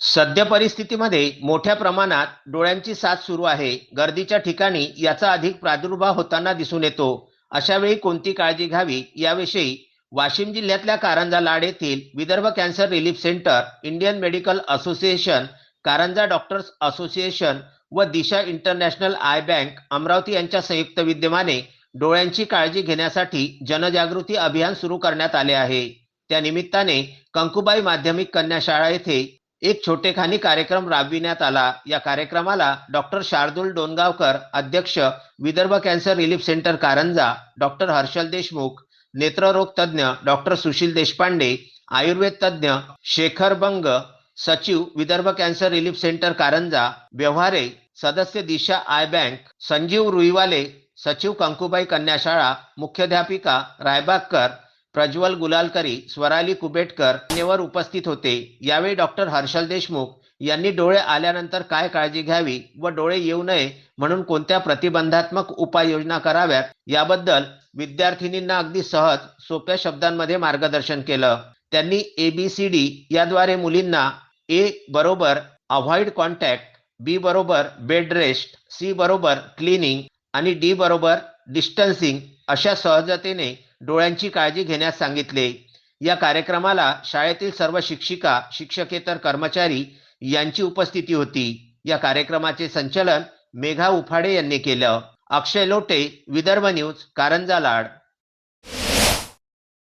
सद्य परिस्थितीमध्ये मोठ्या प्रमाणात डोळ्यांची साथ सुरू आहे. गर्दीच्या ठिकाणी याचा अधिक प्रादुर्भाव होताना दिसून येतो. अशा वेळी कोणती काळजी घ्यावी याविषयी वाशिम जिल्ह्यातल्या कारंजा लाड येथील Vidarbha cancer relief centre Indian medical association Karanja doctors association व Disha international eye bank Amravati यांच्या संयुक्त विद्यमाने डोळ्यांची काळजी घेण्यासाठी जनजागृती अभियान सुरू करण्यात आले आहे. त्या निमित्ताने कंकुबाई माध्यमिक कन्या शाळा येथे एक छोटेखानी कार्यक्रम राबविण्यात आला. या कार्यक्रमाला डॉक्टर शार्दूल डोनगावकर अध्यक्ष Vidarbha cancer relief centre Karanja doctor Harshal Deshmukh नेत्ररोग तज्ज्ञ डॉक्टर सुशील देशपांडे आयुर्वेद तज्ज्ञ शेखर बंग सचिव Vidarbha cancer relief centre Karanja Vyavahare सदस्य दिशा आय बँक संजीव रुईवाले सचिव कंकुबाई कन्याशाळा मुख्याध्यापिका रायबागकर प्रज्वल गुलालकरी स्वराली कुबेटकर मान्यवर उपस्थित होते. यावेळी डॉक्टर हर्षल देशमुख यांनी डोळे आल्यानंतर काय काळजी घ्यावी व डोळे येऊ नये म्हणून कोणत्या प्रतिबंधात्मक उपाययोजना कराव्यात याबद्दल विद्यार्थिनींना अगदी सहज सोप्या शब्दांमध्ये मार्गदर्शन केलं. त्यांनी एबीसीडी याद्वारे मुलींना ए बरोबर अव्हॉइड कॉन्टॅक्ट बी बरोबर बेड रेस्ट सी बरोबर क्लिनिंग आणि डी बरोबर डिस्टन्सिंग अशा सहजतेने डोळ्यांची काळजी घेण्यास सांगितले. या कार्यक्रमाला शाळेतील सर्व शिक्षिका शिक्षकेतर कर्मचारी यांची उपस्थिती होती. या कार्यक्रमाचे संचलन मेघा उफाडे यांनी केलं. अक्षय लोटे विदर्भ न्यूज कारंजा लाड.